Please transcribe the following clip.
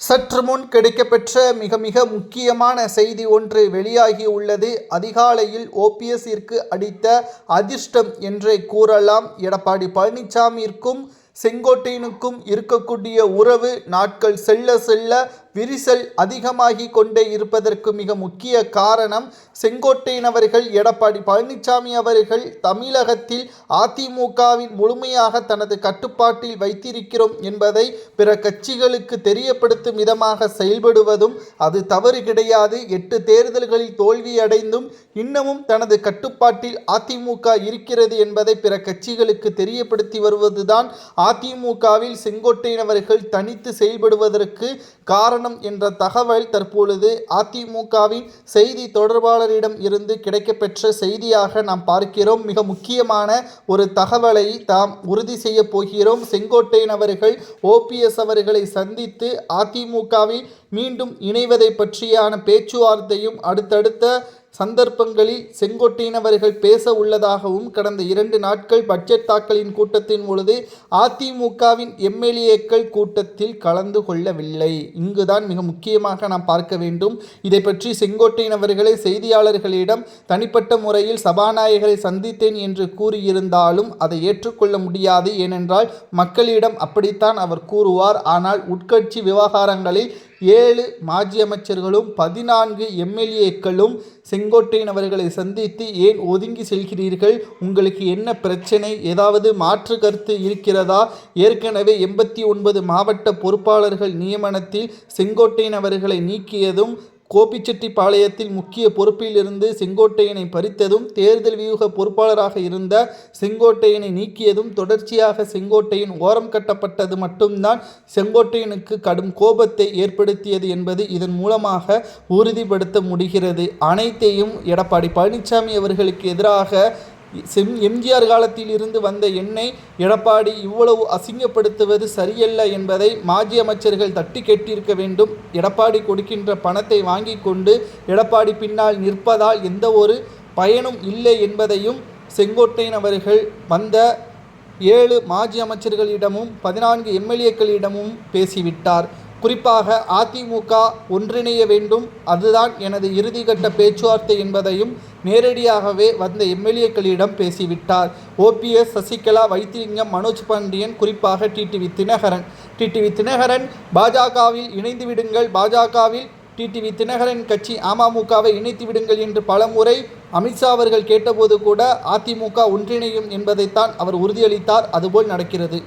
சற்று முன் கிடைக்கப்பெற்ற மிக மிக முக்கியமான செய்தி ஒன்று வெளியாகி உள்ளது. அதிகாலையில் ஓபிஎஸ்ஸிற்கு அடித்த அதிர்ஷ்டம் என்றே கூறலாம். எடப்பாடி பழனிசாமியிற்கும் செங்கோட்டையனுக்கும் இருக்கக்கூடிய உறவு நாட்கள் செல்ல செல்ல விரிசல் அதிகமாகி கொண்டே இருப்பதற்கு மிக முக்கிய காரணம் செங்கோட்டையன் அவர்கள் எடப்பாடி பழனிசாமி அவர்கள் தமிழகத்தில் அதிமுகவின் முழுமையாக தனது கட்டுப்பாட்டில் வைத்திருக்கிறோம் என்பதை பிற கட்சிகளுக்கு தெரியப்படுத்தும் விதமாக செயல்படுவதும் அது தவறு கிடையாது. எட்டு தேர்தல்களில் தோல்வியடைந்தும் இன்னமும் தனது கட்டுப்பாட்டில் அதிமுக இருக்கிறது என்பதை பிற கட்சிகளுக்கு தெரியப்படுத்தி வருவதுதான் அதிமுகவில் செங்கோட்டையினவர்கள் தனித்து செயல்படுவதற்கு காரணம். காரணம் என்ற தகவல் தற்பொழுது அதிமுகவின் செய்தி தொடர்பாளரிடம் இருந்து கிடைக்கப்பெற்ற செய்தியாக நாம் பார்க்கிறோம். மிக முக்கியமான ஒரு தகவலை தாம் உறுதி செய்ய போகிறோம். செங்கோட்டையன் அவர்கள் ஓபிஎஸ் அவர்களை சந்தித்து அதிமுகவில் மீண்டும் இணைவதை பற்றியான பேச்சுவார்த்தையும் அடுத்தடுத்த சந்தர்ப்பங்களில் செங்கோட்டையினவர்கள் பேச உள்ளதாகவும் கடந்த இரண்டு நாட்கள் பட்ஜெட் தாக்கலின் கூட்டத்தின் பொழுது அதிமுகவின் எம்எல்ஏக்கள் கூட்டத்தில் கலந்து கொள்ளவில்லை. இங்குதான் மிக முக்கியமாக நாம் பார்க்க வேண்டும். இதை பற்றி செங்கோட்டையினவர்களை செய்தியாளர்களிடம் தனிப்பட்ட முறையில் சபாநாயகரை சந்தித்தேன் என்று கூறியிருந்தாலும் அதை ஏற்றுக்கொள்ள முடியாது. ஏனென்றால் மக்களிடம் அப்படித்தான் அவர் கூறுவார். ஆனால் உட்கட்சி விவகாரங்களில் ஏழு மாஜி அமைச்சர்களும் பதினான்கு எம்எல்ஏக்களும் செங்கோட்டையன் அவர்களை சந்தித்து ஏன் ஒதுங்கி செல்கிறீர்கள்? உங்களுக்கு என்ன பிரச்சனை? ஏதாவது மாற்று கருத்து இருக்கிறதா? ஏற்கனவே எண்பத்தி ஒன்பது மாவட்ட பொறுப்பாளர்கள் நியமனத்தில் செங்கோட்டையன் அவர்களை நீக்கியதும் கோபிச்செட்டிப்பாளையத்தில் முக்கிய பொறுப்பில் இருந்து செங்கோட்டையனை பறித்ததும் தேர்தல் வியூக பொறுப்பாளராக இருந்த செங்கோட்டையனை நீக்கியதும் தொடர்ச்சியாக செங்கோட்டையன் ஓரம் கட்டப்பட்டது மட்டும்தான் செங்கோட்டையனுக்கு கடும் கோபத்தை ஏற்படுத்தியது என்பது இதன் மூலமாக உறுதிப்படுத்த முடிகிறது. அனைத்தையும் எடப்பாடி பழனிசாமி அவர்களுக்கு எதிராக செம் எம்ஜிஆர் காலத்தில் இருந்து வந்த எண்ணெய் எடப்பாடி இவ்வளவு அசிங்கப்படுத்துவது சரியல்ல என்பதை மாஜி அமைச்சர்கள் தட்டி கேட்டிருக்க வேண்டும். எடப்பாடி கொடுக்கின்ற பணத்தை வாங்கி கொண்டு எடப்பாடி பின்னால் நிற்பதால் எந்த ஒரு பயனும் இல்லை என்பதையும் செங்கோட்டையன் அவர்கள் வந்த ஏழு மாஜி அமைச்சர்களிடமும் பதினான்கு எம்எல்ஏக்களிடமும் பேசிவிட்டார். குறிப்பாக அதிமுக ஒன்றிணைய வேண்டும். அதுதான் எனது இறுதிக்கட்ட பேச்சுவார்த்தை என்பதையும் நேரடியாகவே வந்த எம்எல்ஏக்களிடம் பேசிவிட்டார். ஓபிஎஸ் சசிகலா வைத்திலிங்கம் மனோஜ் பாண்டியன் குறிப்பாக டிடிவி தினகரன். டிடிவி தினகரன் பாஜகவில் இணைந்து விடுங்கள். பாஜகவில் டிடிவி தினகரன் கட்சி அமமுகவை இணைத்து விடுங்கள் என்று பலமுறை அமித்ஷா அவர்கள் கேட்டபோது கூட அதிமுக ஒன்றிணையும் என்பதைத்தான் அவர் உறுதியளித்தார். அதுபோல் நடக்கிறது.